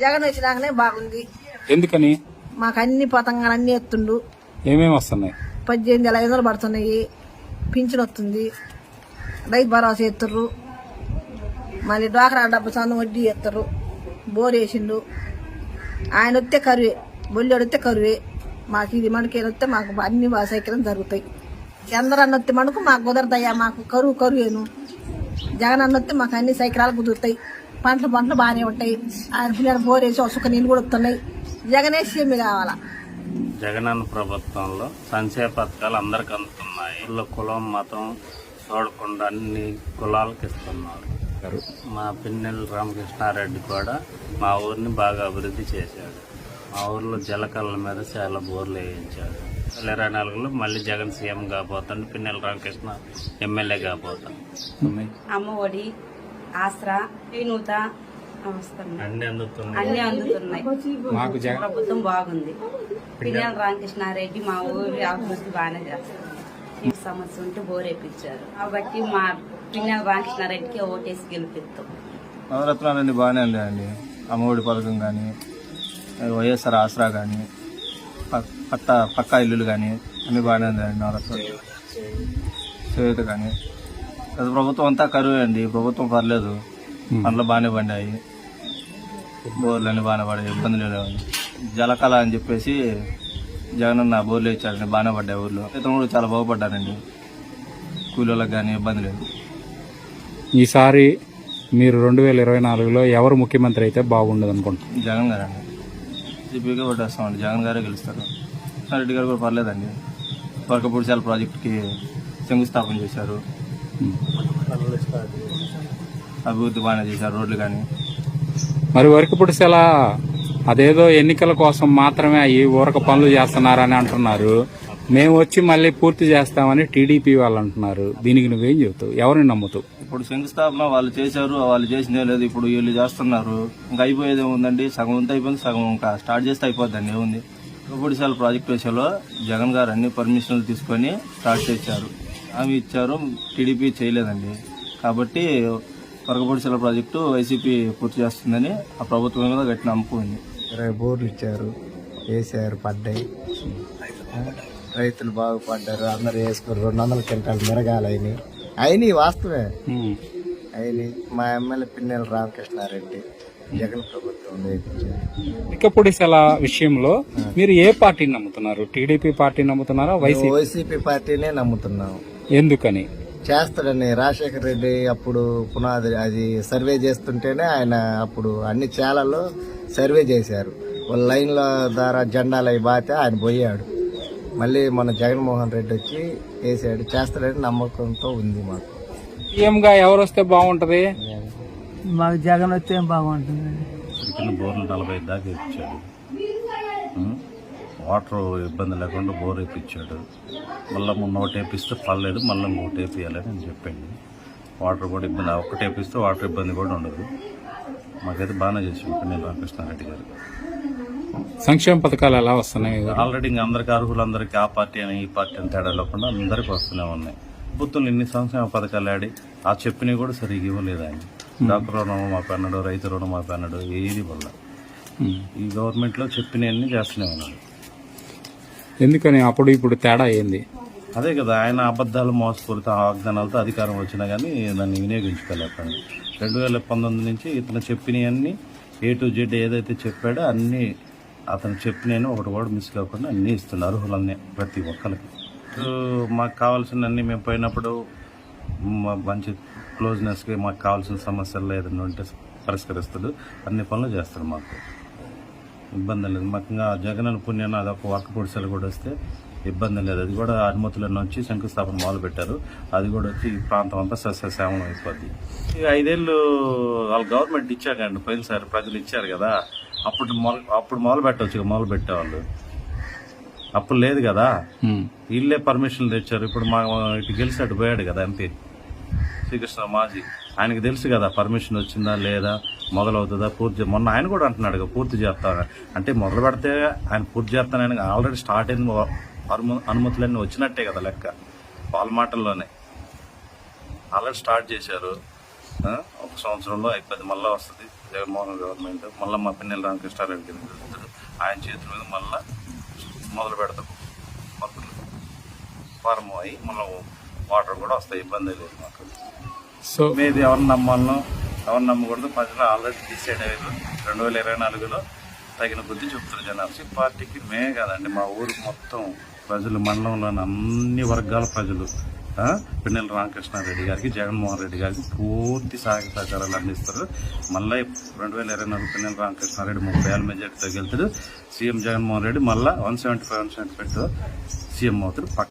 జగన్ వచ్చినాకనే బాగుంది. ఎందుకని? మాకు అన్ని పతంగాలు అన్ని ఎత్తుండు. ఏమేమి వస్తున్నాయి? పద్దెనిమిది వేల ఐదు వందలు పడుతున్నాయి. పింఛన్ వస్తుంది. రైతు భరోసా ఎత్తుర్రు. మళ్ళీ డ్వాక్రా డబ్బు సందు వడ్డీ ఎత్తరు బోర్ వేసిండు. ఆయన వస్తే కరువే. బొల్లి వస్తే కరువే. మాకు ఇది మనకి వస్తే మాకు అన్ని సైకిల్ జరుగుతాయి. చంద్రన్న వస్తే మనకు మాకు కుదరదయ్యా. మాకు కరువు కరువేను. జగన్ అన్న వస్తే మాకు అన్ని సైకిరాలు కుదురుతాయి. పంటలు పంటలు బాగానే ఉంటాయి. ఆయన పిల్లలు బోర్ వేసి ఒసుక నీళ్ళు కూడా వస్తున్నాయి. జగనే సీఎం కావాలా? జగనన్న ప్రభుత్వంలో సంక్షేమ పథకాలు అందరికి అందుతున్నాయి. ఊళ్ళో కులం మతం చూడకుండా అన్ని కులాలకు ఇస్తున్నారు. మా పిన్నెల రామకృష్ణారెడ్డి కూడా మా ఊరిని బాగా అభివృద్ధి చేశాడు. మా ఊర్లో జలకళల మీద చాలా బోర్లు వేయించాడు. ఇరవై నాలుగులో మళ్ళీ జగన్ సీఎం కాబోతాడు పిన్నెల రామకృష్ణ ఎమ్మెల్యే కాబోతాడు. అమ్మ ఒడి ఆసరా వినూత అన్ని అందుతున్నాయి. మాకు ప్రభుత్వం బాగుంది. పిల్లల రామకృష్ణారెడ్డి మా ఊరి అభివృద్ధి బాగానే చేస్తారు ఈ సమస్య ఉంటే బోర్ వేపించారు. కాబట్టి మా పిల్లల రామకృష్ణారెడ్డికి ఓటేసి గెలిపిస్తాం. నవరత్నాలన్నీ బాగానే ఉన్నాయండి. అమ్మఒడి పథకం కానీ వైఎస్ఆర్ ఆసరా కానీ పట్ట పక్కా ఇల్లులు కానీ అన్నీ బాగానే ఉన్నాయండి నవరత్నాలు. చేయూత కానీ. గత ప్రభుత్వం అంతా కరువే అండి ప్రభుత్వం పర్లేదు. పండ్లు బాగానే పండాయి. బోర్లు అన్నీ బాగానే పడాయి ఇబ్బందులు లేవు జలకళ అని చెప్పేసి జగనన్న బోర్లు ఇచ్చారండి బాగానే పడ్డాయి ఊర్లో. ఇతను కూడా చాలా బాగుపడ్డారండి. కూలీలకు కానీ ఇబ్బంది లేదు. ఈసారి మీరు రెండు వేల ఇరవై నాలుగులో ఎవరు ముఖ్యమంత్రి అయితే బాగుండదు అనుకుంటున్నారు జగన్ గారు అండి సిపిగా కొట్టేస్తామండి జగన్ గారే గెలుస్తారు. రెడ్డి గారు కూడా పర్లేదండి. వర్కపూడిచాల ప్రాజెక్టుకి శంకుస్థాపన చేశారు. అభివృద్ధి బాగానే చేశారు రోడ్లు కానీ. మరి వరకు పుడిసెలా అదేదో ఎన్నికల కోసం మాత్రమే అయ్యి ఊరక పనులు చేస్తున్నారని అంటున్నారు. మేము వచ్చి మళ్ళీ పూర్తి చేస్తామని టీడీపీ వాళ్ళు అంటున్నారు. దీనికి నువ్వేం చెబుతావు? ఎవరిని నమ్ముతావు? ఇప్పుడు శంకుస్థాపన వాళ్ళు చేశారు వాళ్ళు చేసిందే లేదు ఇప్పుడు వీళ్ళు చేస్తున్నారు. ఇంకా అయిపోయేది ఏముందండి? సగం అంతా అయిపోయింది సగం ఇంకా స్టార్ట్ చేస్తే అయిపోద్దండి ఏముంది? వర్కపూడిచాల ప్రాజెక్ట్ విషయంలో జగన్ గారు అన్ని పర్మిషన్లు తీసుకొని స్టార్ట్ చేశారు. అవి ఇచ్చారు టీడీపీ చేయలేదండి. కాబట్టి వర్గపొడిశాల ప్రాజెక్టు వైసీపీ పూర్తి చేస్తుందని ఆ ప్రభుత్వం మీద గట్టి నమ్మకం ఉంది. ఇరవై బోర్లు ఇచ్చారు వేసారు పడ్డాయి. రైతులు బాగుపడ్డారు అందరు వేసుకుని రెండు వందల క్వింటాలు మిరగాలు అయినాయి. అయినాయి వాస్తవే అయినాయి. మా ఎమ్మెల్యే పిన్నెల రామకృష్ణారెడ్డి జగన్ ప్రభుత్వం ఇకపుడిసెల విషయంలో మీరు ఏ పార్టీని నమ్ముతున్నారు? టీడీపీ పార్టీని నమ్ముతున్నారా? వైసీపీ? వైసీపీ పార్టీనే నమ్ముతున్నాం. ఎందుకని? చేస్తాడని రాజశేఖర రెడ్డి అప్పుడు పునాది అది సర్వే చేస్తుంటేనే ఆయన అప్పుడు అన్ని చేలలో సర్వే చేశారు. వాళ్ళ లైన్ల ద్వారా జెండాలు అవి బాతే ఆయన పోయాడు. మళ్ళీ మన జగన్మోహన్ రెడ్డి వచ్చి వేసాడు. చేస్తాడని నమ్మకంతో ఉంది మాకు. సీఎం గా ఎవరు వస్తే బాగుంటది? మాకు జగన్ వస్తే బాగుంటుంది? బోర్లు నలభై దాకా ఇచ్చాడు? వాటర్ ఇబ్బంది లేకుండా బోర్ వేపించాడు. మళ్ళీ మొన్న ఒకటి వేపిస్తే పర్లేదు మళ్ళీ ఇంకోటి వేపియాలని అని చెప్పండి వాటర్ కూడా ఇబ్బంది ఒకటి వేపిస్తే వాటర్ ఇబ్బంది కూడా ఉండదు. మాకైతే బాగానే చేసాం పిన్నెల రామకృష్ణారెడ్డి గారు. సంక్షేమ పథకాలు ఎలా వస్తున్నాయి? ఆల్రెడీ ఇంకా అందరికి అర్హులందరికీ ఆ పార్టీ అని ఈ పార్టీ అని తేడా లేకుండా అందరికి వస్తూనే ఉన్నాయి. ప్రభుత్వం ఇన్ని సంక్షేమ పథకాలు ఆడి ఆ చెప్పినవి కూడా సరిగ్గా ఇవ్వలేదు ఆయన. డాక్టర్ రుణం మాకు అన్నాడు రైతు రుణం మాకు అన్నాడు ఏది వల్ల. ఈ గవర్నమెంట్లో చెప్పినవన్నీ చేస్తూనే ఉన్నాడు. ఎందుకని అప్పుడు ఇప్పుడు తేడా ఏంది? అదే కదా ఆయన అబద్ధాలు మోసపూరిత వాగ్దానాలతో అధికారం వచ్చినా కానీ దాన్ని వినియోగించుకోలేకపోయింది రెండు వేల పంతొమ్మిది నుంచి ఇతను చెప్పినవన్నీ ఏ టు జెడ్ ఏదైతే చెప్పాడో అన్నీ అతను చెప్పినవి ఒకటి కూడా మిస్ కాకుండా అన్నీ ఇస్తున్నారు అర్హులన్నీ ప్రతి ఒక్కరికి మాకు కావాల్సిన అన్నీ మేము పోయినప్పుడు మా మంచి క్లోజ్నెస్కి మాకు కావాల్సిన సమస్యలు ఏదైనా ఉంటే పరిష్కరిస్తాడు. అన్ని పనులు చేస్తాడు మాకు. ఇబ్బంది లేదు. మాకు ఇంకా జగన్ పుణ్యాన్ని అదొక వర్క్ పొడిసెలు కూడా వస్తే ఇబ్బంది లేదు. అది కూడా అనుమతులను వచ్చి శంకుస్థాపన మొదలు పెట్టారు. అది కూడా వచ్చి ఈ ప్రాంతం అంతా సస్యశ్యామలం అయిపోద్ది. ఈ ఐదేళ్ళు వాళ్ళ గవర్నమెంట్ ఇచ్చాకండి పోయినసారి ప్రజలు ఇచ్చారు కదా. అప్పుడు మొదలు అప్పుడు మొదలు పెట్టవచ్చు ఇక మొదలు పెట్టేవాళ్ళు. అప్పుడు లేదు కదా. వీళ్ళే పర్మిషన్లు తెచ్చారు. ఇప్పుడు మా ఇటు గెలిచి అటు పోయాడు కదా ఎంపీ. శ్రీకృష్ణ మాజీ. ఆయనకి తెలుసు కదా పర్మిషన్ వచ్చిందా లేదా మొదలవుతుందా పూర్తి మొన్న ఆయన కూడా అంటున్నాడు కదా పూర్తి చేస్తా అంటే మొదలు పెడితే ఆయన పూర్తి చేస్తానని ఆల్రెడీ స్టార్ట్ అయింది అను- అనుమతులన్నీ వచ్చినట్టే కదా లెక్క వాళ్ళ మాటల్లోనే. ఆల్రెడీ స్టార్ట్ చేశారు. ఒక సంవత్సరంలో అయిపోయింది. మళ్ళీ వస్తుంది జగన్మోహన్ గవర్నమెంట్. మళ్ళీ మా పిన్నెల రామకృష్ణారెడ్డి కింద ఆయన చేతుల మీద మళ్ళీ మొదలు పెడతాం. మొక్కలు ఫార్మ్ అయ్యి మళ్ళీ వాటర్ కూడా వస్తాయి. ఇబ్బంది లేదు మాకు. సో మీది ఎవరిని నమ్మాలనో ఎవరిని నమ్మకూడదు ప్రజలు ఆల్రెడీ డిసైడ్ అయ్యారు రెండు వేల ఇరవై నాలుగులో తగిన బుద్ధి చెప్తున్నారు జనాలు. పార్టీకి మే కాదండి మా ఊరు మొత్తం ప్రజలు మండలంలోని అన్ని వర్గాల ప్రజలు పిన్నెల రామకృష్ణారెడ్డి గారికి జగన్మోహన్ రెడ్డి గారికి పూర్తి సహాయ సహకారాలు అందిస్తారు. మళ్ళీ రెండు వేల ఇరవై నాలుగు పిన్నెల రామకృష్ణారెడ్డి ముప్పై ఏళ్ళ మెజార్టీతో గెలుతాడు. సీఎం జగన్మోహన్ రెడ్డి మళ్ళీ one seventy five one seventy five CM అవుతాడు. పక్క